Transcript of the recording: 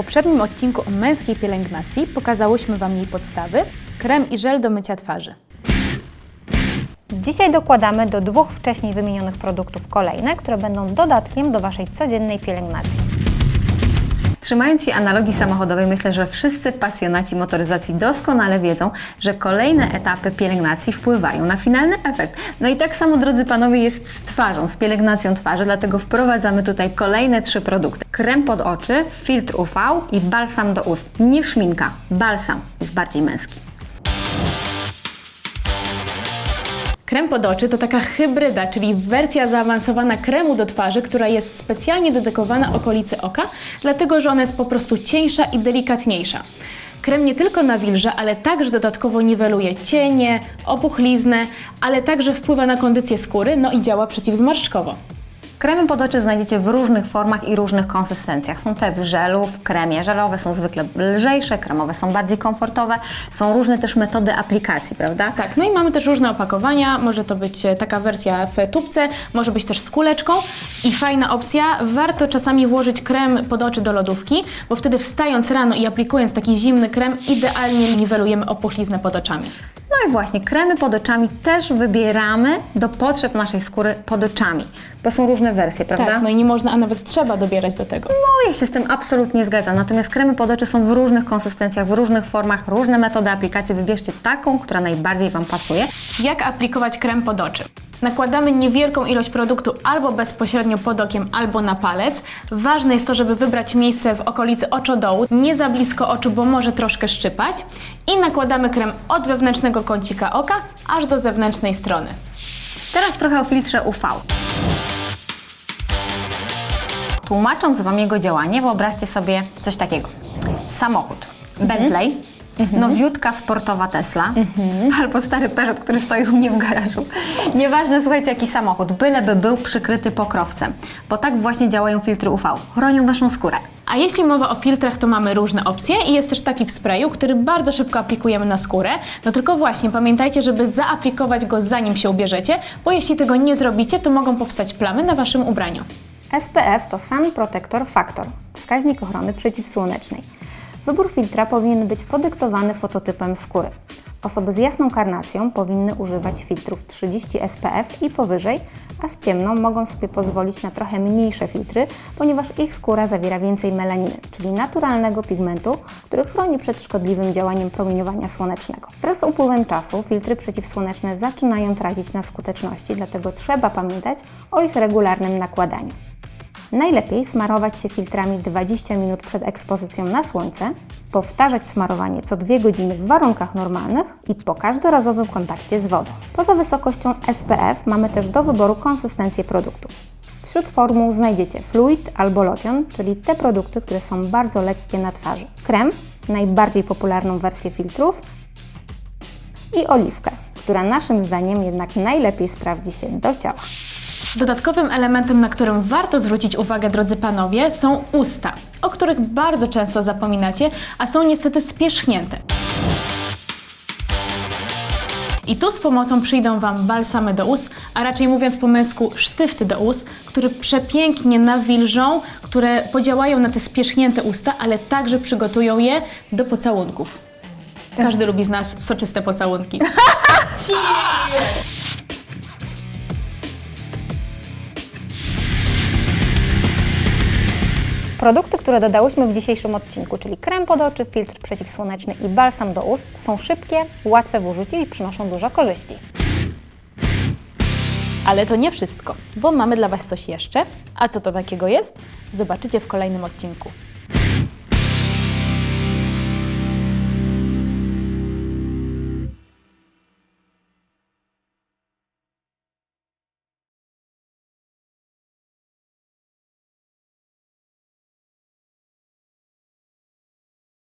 poprzednim odcinku o męskiej pielęgnacji pokazałyśmy Wam jej podstawy, krem i żel do mycia twarzy. Dzisiaj dokładamy do dwóch wcześniej wymienionych produktów kolejne, które będą dodatkiem do Waszej codziennej pielęgnacji. Trzymając się analogii samochodowej, myślę, że wszyscy pasjonaci motoryzacji doskonale wiedzą, że kolejne etapy pielęgnacji wpływają na finalny efekt. No i tak samo, drodzy panowie, jest z twarzą, z pielęgnacją twarzy, dlatego wprowadzamy tutaj kolejne trzy produkty. Krem pod oczy, filtr UV i balsam do ust. Nie szminka, balsam jest bardziej męski. Krem pod oczy to taka hybryda, czyli wersja zaawansowana kremu do twarzy, która jest specjalnie dedykowana okolicy oka, dlatego że ona jest po prostu cieńsza i delikatniejsza. Krem nie tylko nawilża, ale także dodatkowo niweluje cienie, opuchliznę, ale także wpływa na kondycję skóry, no i działa przeciwzmarszczkowo. Kremy pod oczy znajdziecie w różnych formach i różnych konsystencjach. Są te w żelu, w kremie. Żelowe są zwykle lżejsze, kremowe są bardziej komfortowe. Są różne też metody aplikacji, prawda? Tak, no i mamy też różne opakowania. Może to być e, taka wersja w tubce, może być też z kuleczką. I fajna opcja, warto czasami włożyć krem pod oczy do lodówki, bo wtedy wstając rano i aplikując taki zimny krem, idealnie niwelujemy opuchliznę pod oczami. No i właśnie, kremy pod oczami też wybieramy do potrzeb naszej skóry pod oczami, bo są różne wersje, prawda? Tak, no i nie można, a nawet trzeba dobierać do tego. No, ja się z tym absolutnie zgadzam. Natomiast kremy pod oczy są w różnych konsystencjach, w różnych formach, różne metody aplikacji. Wybierzcie taką, która najbardziej Wam pasuje. Jak aplikować krem pod oczy? Nakładamy niewielką ilość produktu albo bezpośrednio pod okiem, albo na palec. Ważne jest to, żeby wybrać miejsce w okolicy oczodołu, nie za blisko oczu, bo może troszkę szczypać. I nakładamy krem od wewnętrznego kącika oka, aż do zewnętrznej strony. Teraz trochę o filtrze UV. Tłumacząc Wam jego działanie, wyobraźcie sobie coś takiego. Samochód, Bentley, nowiutka sportowa Tesla albo stary Peugeot, który stoi u mnie w garażu. Nieważne, słuchajcie, jaki samochód, byleby był przykryty pokrowcem, bo tak właśnie działają filtry UV. Chronią Waszą skórę. A jeśli mowa o filtrach, to mamy różne opcje i jest też taki w sprayu, który bardzo szybko aplikujemy na skórę. No tylko właśnie pamiętajcie, żeby zaaplikować go zanim się ubierzecie, bo jeśli tego nie zrobicie, to mogą powstać plamy na waszym ubraniu. SPF to Sun Protector Factor, wskaźnik ochrony przeciwsłonecznej. Wybór filtra powinien być podyktowany fototypem skóry. Osoby z jasną karnacją powinny używać filtrów 30 SPF i powyżej, a z ciemną mogą sobie pozwolić na trochę mniejsze filtry, ponieważ ich skóra zawiera więcej melaniny, czyli naturalnego pigmentu, który chroni przed szkodliwym działaniem promieniowania słonecznego. Wraz z upływem czasu filtry przeciwsłoneczne zaczynają tracić na skuteczności, dlatego trzeba pamiętać o ich regularnym nakładaniu. Najlepiej smarować się filtrami 20 minut przed ekspozycją na słońce, powtarzać smarowanie co 2 godziny w warunkach normalnych i po każdorazowym kontakcie z wodą. Poza wysokością SPF mamy też do wyboru konsystencję produktu. Wśród formuł znajdziecie fluid albo lotion, czyli te produkty, które są bardzo lekkie na twarzy. Krem, najbardziej popularną wersję filtrów i oliwkę, która naszym zdaniem jednak najlepiej sprawdzi się do ciała. Dodatkowym elementem, na którym warto zwrócić uwagę, drodzy panowie, są usta, o których bardzo często zapominacie, a są niestety spierzchnięte. I tu z pomocą przyjdą Wam balsamy do ust, a raczej mówiąc po męsku sztyfty do ust, które przepięknie nawilżą, które podziałają na te spierzchnięte usta, ale także przygotują je do pocałunków. Każdy lubi z nas soczyste pocałunki. Produkty, które dodałyśmy w dzisiejszym odcinku, czyli krem pod oczy, filtr przeciwsłoneczny i balsam do ust, są szybkie, łatwe w użyciu i przynoszą dużo korzyści. Ale to nie wszystko, bo mamy dla Was coś jeszcze. A co to takiego jest? Zobaczycie w kolejnym odcinku.